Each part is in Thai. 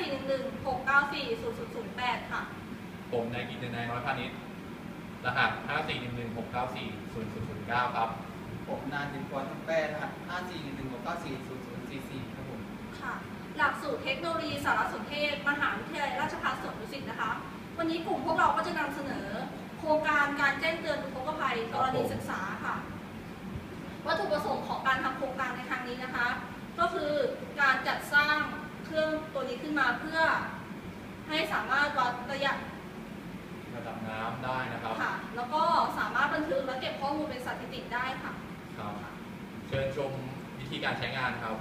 0008 ค่ะ ผมนายกิตตินายน้อยพาณิชย์รหัส 5 4 1 1 6 9 4 0 0 0 9ครับ ผมนานถึงกรทั้งแป้รหัส5 4 1 1 6 9 4 0 0 4 4ครับผม ค่ะ หลักสูตรเทคโนโลยีสารสนเทศ มหาวิทยาลัยราชภัฏสวนดุสิตนะคะ วันนี้กลุ่มพวกเราก็จะนำเสนอ โครงการการแจ้งเตือนอุทกภัยกรณีศึกษาค่ะ วัตถุประสงค์ของการทำโครงการในครั้งนี้นะคะ ก็คือการจัดสร้าง เครื่องตัวนี้ขึ้นมาเพื่อให้สามารถวัดระยะระดับน้ำได้นะครับค่ะ แล้วก็สามารถบันทึกและเก็บข้อมูลเป็นสถิติได้ค่ะ ครับเชิญชมวิธีการใช้งานครับ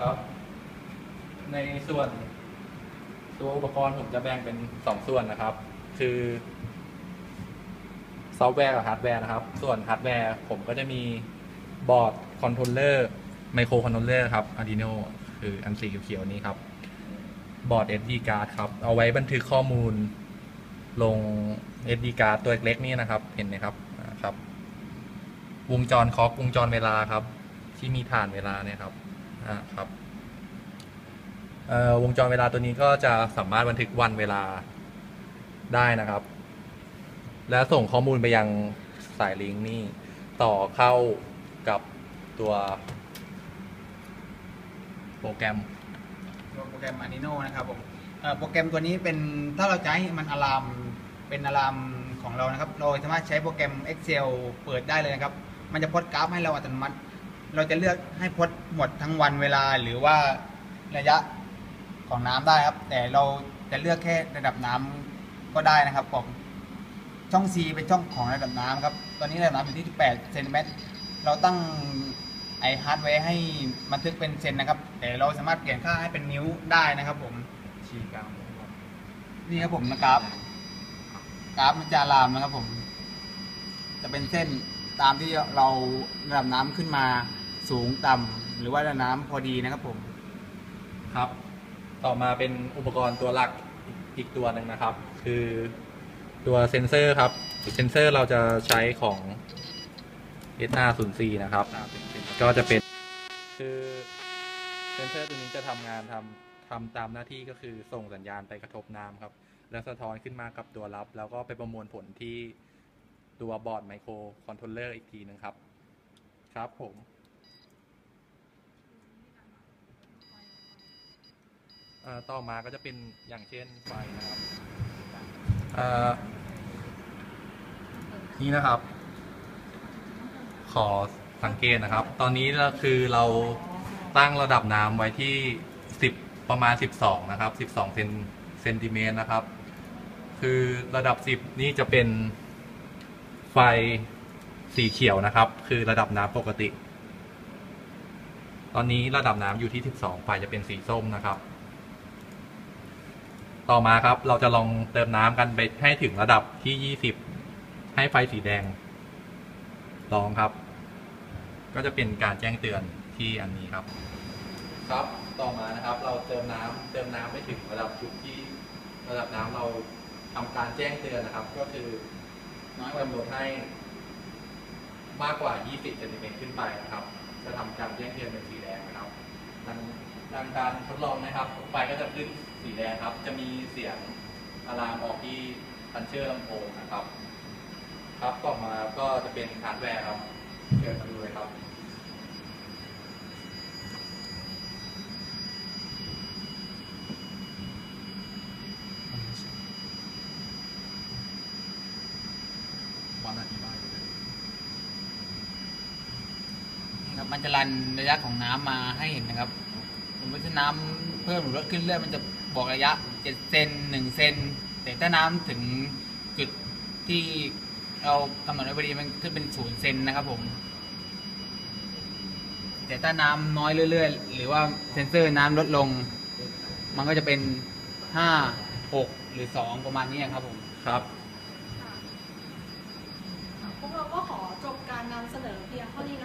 ครับ ในส่วนตัวอุปกรณ์ผมจะแบ่งเป็นสองส่วนนะครับ คือซอฟต์แวร์กับฮาร์ดแวร์นะครับ ส่วนฮาร์ดแวร์ผมก็จะมีบอร์ดคอนโทรลเลอร์ไมโครคอนโทรลเลอร์ครับ Arduino คืออันสีเขียวๆนี้ครับบอร์ด SD card ครับ เอาไว้บันทึกข้อมูลลง SD card ตัวเล็กๆนี่นะครับ เห็นไหมครับครับ วงจรคล็อกวงจรเวลาครับ ที่มีฐานเวลาเนี่ยครับอ่าครับเอ่อวงจรเวลาตัวนี้ก็จะสามารถบันทึกวันเวลาได้นะครับ และส่งข้อมูลไปยังสายลิงก์นี่ต่อเข้ากับตัว โปรแกรมตัวโปรแกรม Arduino นะครับผมเอ่อโปรแกรมตัวนี้เป็นถ้าเราจะให้มันอะลามเป็นอะลามของเรานะครับ เราสามารถใช้โปรแกรม Excel เปิดได้เลยนะครับ มันจะพดกราฟให้เราอัตโนมัติ เราจะเลือกให้พดหมดทั้งวันเวลาหรือว่าระยะของน้ำได้ครับ แต่เราจะเลือกแค่ระดับน้ำก็ได้นะครับผมช่อง C เป็นช่องของระดับน้ำครับ ตอนนี้ระดับน้ำอยู่ที่ 18เซนติเมตรเราตั้ง ไอฮาร์ดแวร์ให้บันทึกเป็นเซนนะครับแต่เราสามารถเปลี่ยนค่าให้เป็นนิ้วได้นะครับ ผมชี้กลางนี่ครับผมนะกราฟกราฟมันจะลามนะครับผม จะเป็นเส้นตามที่เราระดับน้ำขึ้นมาสูงต่ำหรือว่าระดับน้ำพอดีนะครับผม ครับ ต่อมาเป็นอุปกรณ์ตัวหลักอีกตัวหนึ่งนะครับ คือตัวเซนเซอร์ครับเซนเซอร์เราจะใช้ของ S504 นะครับ ก็จะเป็นคือเซนเซอร์ตัวนี้จะทำงานทำทำตามหน้าที่ก็คือส่งสัญญาณไปกระทบน้ำครับ แล้วสะท้อนขึ้นมากับตัวรับ แล้วก็ไปประมวลผลที่ตัวบอร์ดไมโครคอนโทรลเลอร์อีกทีหนึงครับ ครับผมต่อมาก็จะเป็นอย่างเช่นไฟนะครับนี่นะครับ ขอสังเกตนะครับ ตอนนี้ก็คือเราตั้งระดับน้ำไว้ที่ 10 ประมาณ 12 นะครับ 12เซนเซนติเมตรนะครับ คือระดับ 10 นี่จะเป็นไฟสีเขียวนะครับ คือระดับน้ำปกติ ตอนนี้ระดับน้ำอยู่ที่ 12 ไฟจะเป็นสีส้มนะครับ ต่อมาครับเราจะลองเติมน้ำกันไปให้ถึงระดับที่ 20 ให้ไฟสีแดง ลองครับ ก็จะเป็นการแจ้งเตือนที่อันนี้ครับ ครับต่อมานะครับ เราเติมน้ำเติมน้ำไปถึงระดับจุดที่ระดับน้ำเราทำการแจ้งเตือนนะครับ ก็คือน้อยกำหนดให้ มากกว่า 20เซนติเมตรขึ้นไปนะครับ จะทำการแจ้งเตือนเป็นสีแดงนะครับดังดังการทดลองนะครับไฟก็จะขึ้นสีแดงครับ จะมีเสียงอะลามออกที่พันเชอร์ลำโพงนะครับ ครับต่อมาก็จะเป็นฮาร์ดแวร์ครับเชิญมาดูเลยครับวันอธิบายนี่ครับมันจะรันระยะของน้ำมาให้เห็นนะครับสมมติถ้าน้ำเพิ่มหรือลดขึ้นเรื่อยมันจะบอกระยะ7เซน1เซนแต่ถ้าน้ำถึงจุดที่ เรากำหนดไว้พอดีมันขึ้นเป็น0เซนนะครับผม แต่ถ้าน้ำน้อยเรื่อยๆ หรือว่าเซนเซอร์น้ำลดลง มันก็จะเป็น5 6หรือ2ประมาณนี้ครับผม ครับค่ะพวกเราก็ขอจบการนำเสนอเพียงเท่านี้